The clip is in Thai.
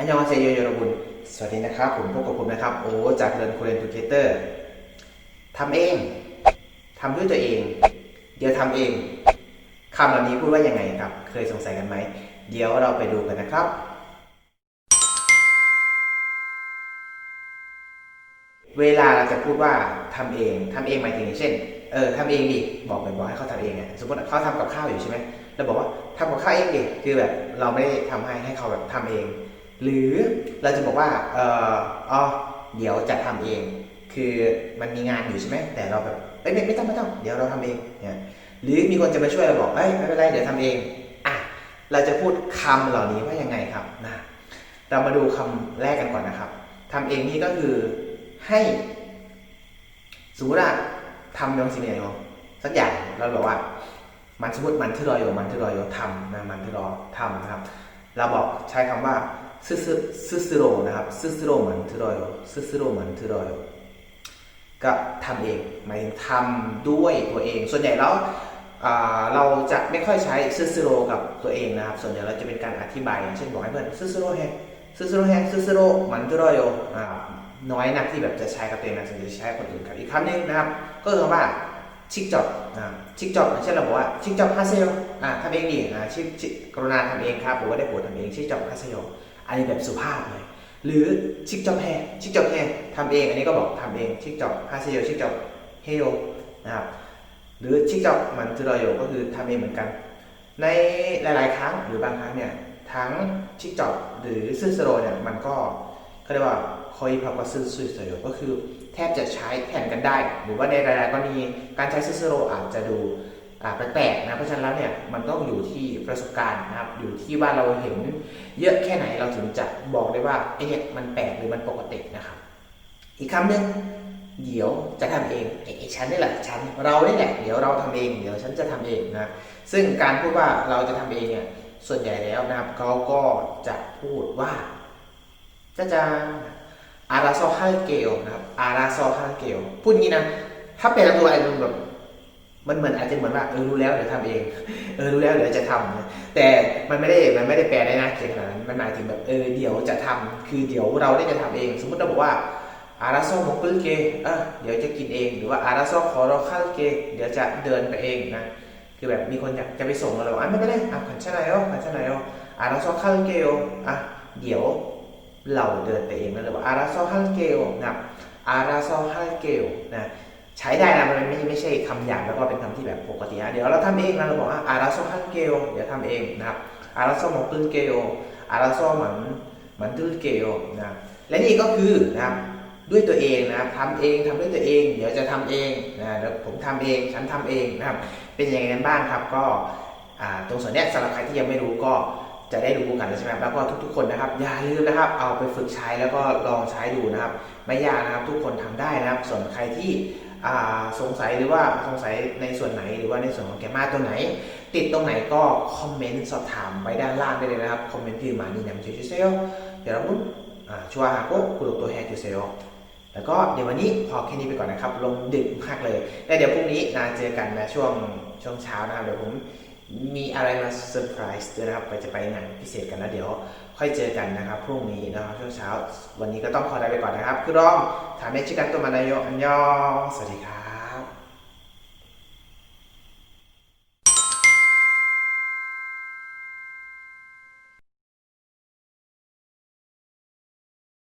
อันยองเซโยโยรบุญสวัสดีนะครับ ผมพบกับผมนะครับ โอ้จากเรียนคูเรนทูเกเตอร์ทำเอง ทำด้วยตัวเอง เดี๋ยวทำเองคำเหล่านี้พูดว่ายังไงครับ เคยสงสัยกันไหม เดี๋ยวเราไปดูกันนะครับ เวลาเราจะพูดว่าทำเองทำเองหมายถึงอย่างเช่น เออทำเองดิ บอกบอยๆให้เขาทำเองอะสมมติเขาทำกับข้าวอยู่ใช่ไหมเราบอกว่าทำกับข้าวเองดิ คือแบบเราไม่ได้ทำให้ให้เขาแบบทำเอง หรือเราจะบอกว่าเอออ๋อเดี๋ยวจะทำเอง คือมันมีงานอยู่ใช่ไหมแต่เราแบบเอ้ยไม่ไม่ต้องไม่ต้องเดี๋ยวเราทำเองเนี่ยหรือมีคนจะมาช่วยเราบอกเอ้ยไม่เป็นไรเดี๋ยวทำเองอะเราจะพูดคำเหล่านี้ว่ายังไงครับนะเรามาดูคำแรกกันก่อนนะครับทำเองนี่ก็คือให้สมมติว่าทำยองซีเนียโยสักอย่างเราบอกว่า มันสมมติมันที่รออยู่มันที่รออยู่ทำนะมันที่รอทำนะครับ เราบอกใช้คำว่า ซึซึซึซึโรนะครับซึซึโรมันที่รออยู่ซึซึโรมันที่รออยู่ก็ทำเองหมายถึงทำด้วยตัวเอง ส่วนใหญ่แล้วเราจะไม่ค่อยใช้ซึซึโรกับตัวเองนะครับ ส่วนใหญ่เราจะเป็นการอธิบายอย่างเช่นบอกให้เพื่อนซึซึโรแฮซึซึโรแฮซึซึโรมันที่รอยู่อ่าน้อยนักที่แบบจะใช้กับตัวเองนะส่วนใหญ่จะใช้คนอื่นครับอีกคำหนึ่งนะครับ ก็คือคำว่าชิกจอบชิกจอบอย่างเช่นเราบอกว่าชิกจอบฮาเซโยทำเองดิอ่าชิกชิกกรุณาทำเองครับหรือว่าได้โปรดทำเองชิกจอบฮาเซโย อันนี้แบบสุภาพเลยหรือชิกจอบแฮชิกจอบแฮทำเองอันนี้ก็บอกทำเองชิกจอบฮาเซโยชิกจอบเฮโยนะครับหรือชิกจอบมันตุรโยก็คือทำเองเหมือนกัน ในหลาย ๆ ครั้งหรือบางครั้งเนี่ยทั้งชิกจอบหรือซึ่งสโรเนี่ยมันก็เขาเรียกว่าคอยพับกับซึ่งซุยสโยก็คือแทบจะใช้แทนกันได้ หรือว่าในหลาย ๆ กรณีการใช้ซิสโรอาจจะดู แปลกๆนะเพราะฉะนั้นแล้วเนี่ยมันต้องอยู่ที่ประสบการณ์นะครับอยู่ที่ว่าเราเห็นเยอะแค่ไหนเราถึงจะบอกได้ว่าไอ้เนี่ยมันแปลกหรือมันปกตินะครับ อีกคำหนึ่งเดี๋ยวจะทำเองไอ้ไอ้ฉันนี่แหละฉันเรานี่แหละเดี๋ยวเราทำเอง เดี๋ยวฉันจะทำเองนะซึ่งการพูดว่าเราจะทำเองเนี่ยส่วนใหญ่แล้วนะครับเขาก็จะพูดว่าจะจะอาราโซฮัลเกลนะครับอาราโซฮัลเกลพูดงี้นะถ้าเป็นตัวไอ้แบบ มันเหมือนอาจจะเหมือนว่าเออรู้แล้วเดี๋ยวทำเองเออรู้แล้วเดี๋ยวจะทำนะแต่มันไม่ได้มันไม่ได้แปลได้นะเขียนขนาดนั้นมันหมายถึงแบบเออเดี๋ยวจะทำคือเดี๋ยวเราได้จะทำเอง สมมติเราบอกว่าอาราโซมกุลเกเออเดี๋ยวจะกินเอง หรือว่าอาราโซขอรอคัลเกเดี๋ยวจะเดินไปเองนะคือแบบมีคนอยากจะไปส่งเราบอกอะไม่เป็นไรอะขันชนายโอขันชนายโออาราโซคัลเกลอะเดี๋ยวเราเดินไปเองนะหรือว่าอาราโซฮัลเกลนะอาราโซฮัลเกลนะ ใช้ได้นะมันไม่ไม่ใช่คำหยาบแล้วก็เป็นคำที่แบบปกตินะเดี๋ยวเราทำเองนะเราบอกว่าอาราโซฮัลเกลเดี๋ยวทำเองนะครับอาราโซมอตุลเกลอาราโซเหมันเหมันตุลเกลนะและนี่ก็คือนะครับด้วยตัวเองนะครับทำเองทำด้วยตัวเอง เดี๋ยวจะทำเองนะเดี๋ยวผมทำเองฉันทำเองนะครับ เป็นยังไงกันบ้างครับก็ตรงส่วนนี้สำหรับใครที่ยังไม่รู้ก็จะได้รู้กันใช่ไหมแล้วก็ทุกๆ คนนะครับ อย่าลืมนะครับ เอาไปฝึกใช้แล้วก็ลองใช้ดูนะครับ ไม่ยากนะครับทุกคนทำได้นะครับ ส่วนใครที่ สงสัยหรือว่าสงสัยในส่วนไหนหรือว่าในส่วนของแกมาตัวไหน ติดตรงไหนก็คอมเมนต์สอบถามไว้ด้านล่างได้เลยนะครับคอมเมนต์ที่มานี่นำช่วยเซลเดี๋ยวเราพูดอ่าชัวร์ฮาโก้คุโรโตแฮจูเซลแล้วก็เดี๋ยววันนี้พอแค่นี้ไปก่อนนะครับ ลงดึกมากเลยแล้วเดี๋ยวพรุ่งนี้นะเจอกันนะช่วงช่วงเช้านะครับเดี๋ยวผม มีอะไรมาเซอร์ไพรส์ด้วยนะครับ ไปจะไปงานพิเศษกันแล้วเดี๋ยว ค่อยเจอกันนะครับ พรุ่งนี้นะครับช่วงเช้า วันนี้ก็ต้องขอลาไปก่อนนะครับ คือร้องถามเมชิกันตัวมานาโยอันยอง สวัสดีครับ